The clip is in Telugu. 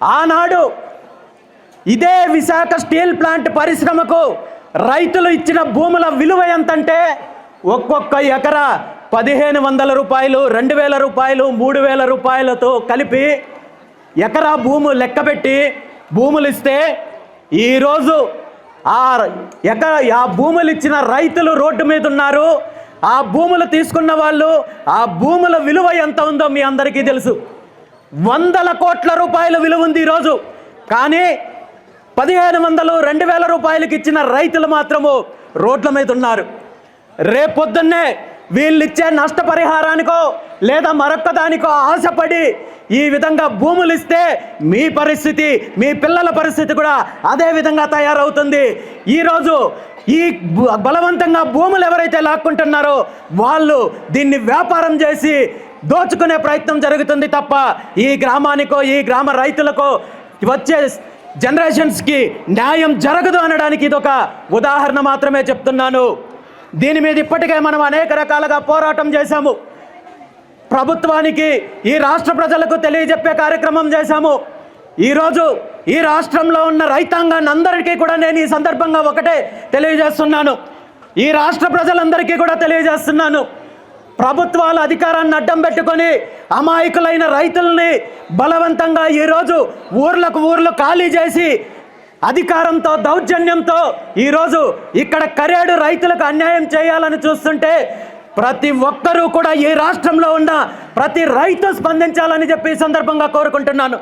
ఆనాడు ఇదే విశాఖ స్టీల్ ప్లాంట్ పరిశ్రమకు రైతులు ఇచ్చిన భూముల విలువ ఎంతంటే ఒక్కొక్క ఎకరా పదిహేను వందల రూపాయలు రెండు వేల రూపాయలు మూడు వేల రూపాయలతో కలిపి ఎకరా భూము లెక్కబెట్టి భూములు ఇస్తే ఈరోజు ఆ ఎకర ఆ భూములు ఇచ్చిన రైతులు రోడ్డు మీద ఉన్నారు. ఆ భూములు తీసుకున్న వాళ్ళు ఆ భూముల విలువ ఎంత ఉందో మీ అందరికీ తెలుసు. వందల కోట్ల రూపాయల విలువ ఉంది ఈరోజు. కానీ పదిహేను వందలు రెండు వేల రూపాయలకి ఇచ్చిన రైతులు మాత్రము రోడ్ల మీద ఉన్నారు. రేపొద్దున్నే వీళ్ళు ఇచ్చే నష్టపరిహారానికో లేదా మరొక్క దానికో ఆశపడి ఈ విధంగా భూములు ఇస్తే మీ పరిస్థితి మీ పిల్లల పరిస్థితి కూడా అదే విధంగా తయారవుతుంది. ఈరోజు ఈ బలవంతంగా భూములు ఎవరైతే లాక్కుంటున్నారో వాళ్ళు దీన్ని వ్యాపారం చేసి దోచుకునే ప్రయత్నం జరుగుతుంది తప్ప ఈ గ్రామానికో ఈ గ్రామ రైతులకో వచ్చే జనరేషన్స్కి న్యాయం జరగదు అనడానికి ఇదొక ఉదాహరణ మాత్రమే చెప్తున్నాను. దీని మీద ఇప్పటికే మనం అనేక రకాలుగా పోరాటం చేశాము. ప్రభుత్వానికి ఈ రాష్ట్ర ప్రజలకు తెలియజెప్పే కార్యక్రమం చేశాము. ఈరోజు ఈ రాష్ట్రంలో ఉన్న రైతాంగాన్ని అందరికీ కూడా నేను ఈ సందర్భంగా ఒకటే తెలియజేస్తున్నాను. ఈ రాష్ట్ర ప్రజలందరికీ కూడా తెలియజేస్తున్నాను. ప్రభుత్వాల అధికారాన్ని అడ్డం పెట్టుకొని అమాయకులైన రైతుల్ని బలవంతంగా ఈరోజు ఊర్లకు ఊర్లు ఖాళీ చేసి అధికారంతో దౌర్జన్యంతో ఈరోజు ఇక్కడ కరేడు రైతులకు అన్యాయం చేయాలని చూస్తుంటే ప్రతి ఒక్కరూ కూడా ఈ రాష్ట్రంలో ఉన్న ప్రతి రైతు స్పందించాలని చెప్పి ఈ సందర్భంగా కోరుకుంటున్నాను.